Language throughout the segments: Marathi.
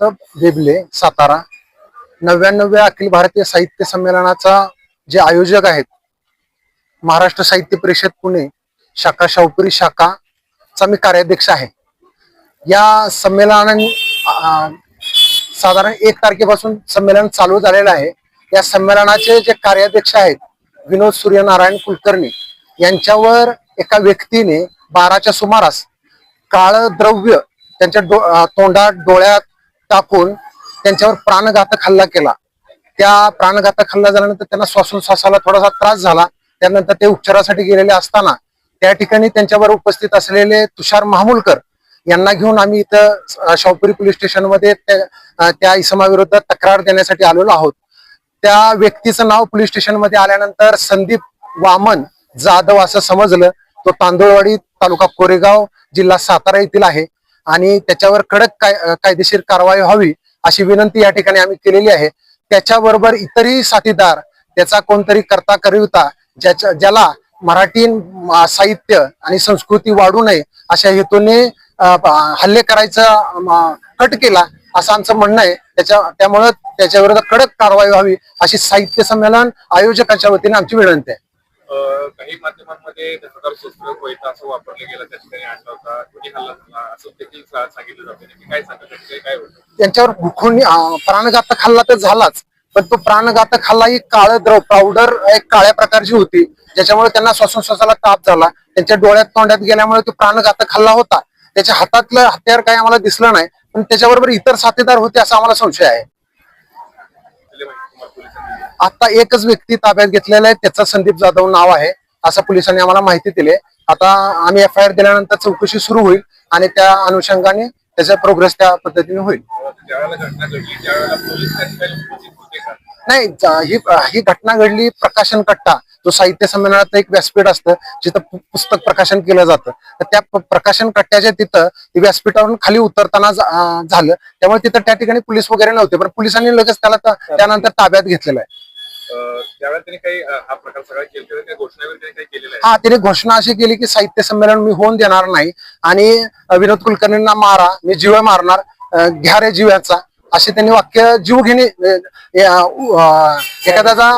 हेमंत बेबले सातारा. नव्याण्णव्या अखिल भारतीय साहित्य संमेलनाचा जे आयोजक आहेत महाराष्ट्र साहित्य परिषद पुणे शाखा शाहपुरी शाखाचा मी कार्याध्यक्ष आहे. या संमेलना साधारण एक तारखेपासून संमेलन चालू झालेलं आहे. या संमेलनाचे जे कार्याध्यक्ष आहेत विनोद सूर्यनारायण कुलकर्णी यांच्यावर एका व्यक्तीने बाराच्या सुमारास काळ द्रव्य त्यांच्या डो तोंडात डोळ्यात टाकून त्यांच्यावर प्राणघातक हल्ला केला. त्या प्राणघातक हल्ला झाल्यानंतर त्यांना श्वासोच्छ्वासाला थोडासा त्रास झाला. त्यानंतर ते उपचारासाठी गेलेले असताना त्या ठिकाणी त्यांच्यावर उपस्थित असलेले तुषार महामुलकर यांना घेऊन आम्ही इथं शावपुरी शाहपुरी पोलीस स्टेशनमध्ये त्या इसमाविरुद्ध तक्रार देण्यासाठी आलेलो आहोत. त्या व्यक्तीचं नाव पोलीस स्टेशनमध्ये आल्यानंतर संदीप वामन जाधव असं समजलं. तो तांदूळवाडी तालुका कोरेगाव जिल्हा सातारा येथील आहे. आणि त्याच्यावर कडक काय कायदेशीर कारवाई व्हावी अशी विनंती या ठिकाणी आम्ही केलेली आहे. त्याच्याबरोबर इतरही साथीदार त्याचा कोणतरी करता करिता ज्याच्या ज्याला मराठी साहित्य आणि संस्कृती वाढू नये अशा हेतूने हल्ले करायचा कट केला असं आमचं म्हणणं आहे. त्याच्या त्यामुळं त्याच्याविरुद्ध कडक कारवाई व्हावी अशी साहित्य संमेलन आयोजकांच्या वतीने आमची विनंती आहे. काही माध्यमांमध्ये दहशतवाद शस्त्र कोयता असं वापरलं गेलं त्या ठिकाणी आणला होता कोणी हल्ला झाला असं देखील सांगितलं जातं. नेमकी काय सांगत काय होतं? त्यांच्यावर खून प्राणघातक हल्ला तर झालाच पण तो प्राणघातक हल्ला ही काळ द्रव पावडर एक काळ्या प्रकारची होती ज्याच्यामुळे त्यांना श्वासोश्वासाला ताप झाला. त्यांच्या डोळ्यात तोंडात गेल्यामुळे तो प्राणघातक हल्ला होता. त्याच्या हातातलं हत्यार काही आम्हाला दिसलं नाही पण त्याच्याबरोबर इतर साथीदार होते असा आम्हाला संशय आहे दिली माहिती तुम्हाला पोलिसांनी आता एकच व्यक्ती ताब्यात घेतलेला आहे त्याचं संदीप जाधव नाव आहे असं पोलिसांनी आम्हाला माहिती दिली. आता आम्ही एफ आय आर दिल्यानंतर चौकशी सुरू होईल आणि त्या अनुषंगाने त्याचा प्रोग्रेस त्या पद्धतीने होईल. नाही ही ही घटना घडली प्रकाशन कट्टा जो साहित्य संमेलनात एक व्यासपीठ असतं जिथं पुस्तक प्रकाशन केलं जातं. तर त्या प्रकाशन कट्ट्याच्या तिथं व्यासपीठावरून खाली उतरताना झालं. त्यामुळे तिथं त्या ठिकाणी पोलीस वगैरे नव्हते पण पोलिसांनी लगेच त्याला त्यानंतर ताब्यात घेतलेलं आहे. त्यावेळेला त्यांनी काही हा प्रकार सगळा केला त्यांनी काही आहे? हा घोषणा अशी केली की साहित्य संमेलन मी होऊन देणार नाही आणि विनोद कुलकर्णींना मारा मी जीव मारणार घ्या रे जीवाचा असे त्यांनी वाक्य जीव घेणे एखाद्याचा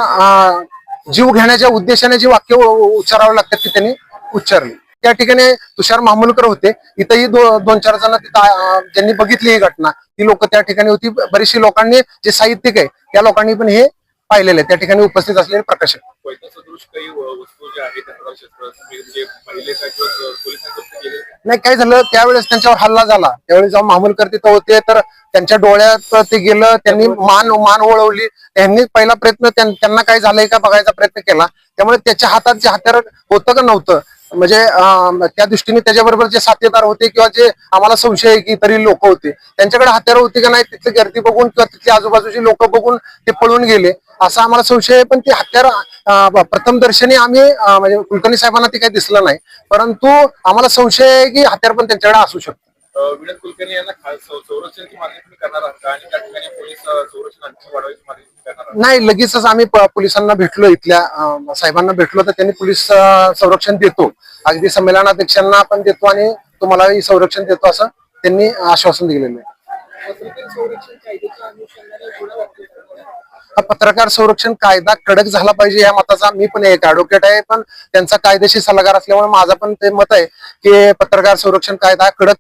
जीव घेण्याच्या उद्देशाने जी वाक्य उच्चारावं लागतात ती त्यांनी उच्चारली. त्या ठिकाणी तुषार मामुलकर होते. इथंही दो, दोन चार जण तिथं ज्यांनी बघितली ही घटना. ती लोक त्या ठिकाणी होती. बरीचशी लोकांनी जे साहित्यिक आहे त्या लोकांनी पण हे पाहिलेलं त्या ठिकाणी उपस्थित असलेले प्रकाशक. म्हणजे नाही काय झालं त्यावेळेस त्यांच्यावर हल्ला झाला. त्यावेळेस जेव्हा मामुलकर तिथं होते तर त्यांच्या डोळ्यात ते गेलं त्यांनी मान मान वळवली त्यांनी पहिला प्रयत्न त्यां- त्यांना काय झालंय का बघायचा प्रयत्न केला. त्यामुळे त्याच्या हातात जे हत्यार होतं का नव्हतं? म्हणजे त्या दृष्टीने त्याच्याबरोबर जे साथीदार होते किंवा जे आम्हाला संशय आहे की तरी लोक होते त्यांच्याकडे हत्यार होती का नाही तिथली गर्दी बघून किंवा तिथली आजूबाजूची लोक बघून ते पळून गेले असा आम्हाला संशय आहे. पण ते हत्यार प्रथम दर्शनी आम्ही म्हणजे कुलकर्णी साहेबांना ते काही दिसलं नाही. परंतु आम्हाला संशय आहे की हत्यार पण त्यांच्याकडे असू शकतं. विनोद कुलकर्णी यांना खास संरक्षणाची मागणी तुम्ही करणार आहात का? आणि त्या ठिकाणी पोलीस संरक्षण आणखी वाढवायची मागणी तुम्ही करणार आहात? नाही लगेचच आम्ही पोलिसांना भेटलो इथल्या अं, साहेबांना भेटलो तर त्यांनी पोलीस अं, संरक्षण देतो. अगदी संमेलनाध्यक्षांना पण देतो आणि तुम्हालाही संरक्षण देतो असं त्यांनी आश्वासन दिलेलं आहे. हा पत्रकार संरक्षण कायदा कडक झाला पाहिजे या मताचा मी पण एक ऍडव्होकेट आहे. पण त्यांचा कायदेशीर सल्लागार असल्यामुळे माझं पण ते मत आहे की पत्रकार संरक्षण कायदा कडक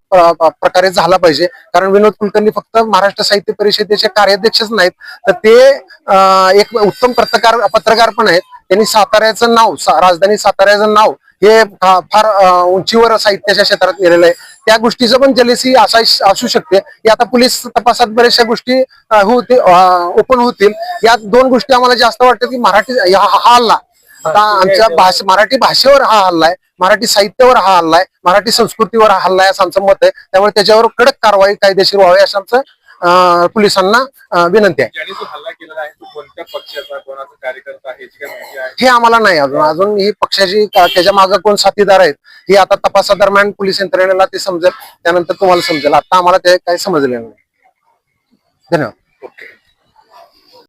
प्रकारे झाला पाहिजे. कारण विनोद कुलकर्णी फक्त महाराष्ट्र साहित्य परिषदेचे कार्याध्यक्षच नाहीत. तर ते अं, एक उत्तम पत्रकार पत्रकार पण आहेत. त्यांनी साताऱ्याचं नाव सा- राजधानी साताऱ्याचं नाव हे फार उंचीवर साहित्याच्या क्षेत्रात गेलेलं आहे. त्या गोष्टीचं पण जलेसी असा असू शकते. या आता पोलीस तपासात बऱ्याचशा गोष्टी होतील होते ओपन होतील. या दोन गोष्टी आम्हाला जास्त वाटतात की मराठी हा हा हल्ला. आता आमच्या भाषे मराठी भाषेवर हा हल्ला आहे. मराठी साहित्यावर हा हल्ला आहे. मराठी संस्कृतीवर हा हल्ला आहे असं आमचं मत आहे. त्यामुळे त्याच्यावर कडक कारवाई कायदेशीर व्हावी असं आमचं पोलिसांना विनंती आहे. ज्यांनी जो हल्ला केलेला आहे तो कोणत्या पक्षाचा कोणाचा कार्यकर्ता आहे याची काय माहिती आहे? हे आम्हाला नाही अजून. अजून ही पक्षाची का- त्याच्यामागे कोण साथीदार आहेत हे आता तपासादरम्यान पोलीस यंत्रणेला ते समजेल. त्यानंतर तुम्हाला समजेल. आता आम्हाला ते काही समजलेलं नाही. धन्यवाद. ओके.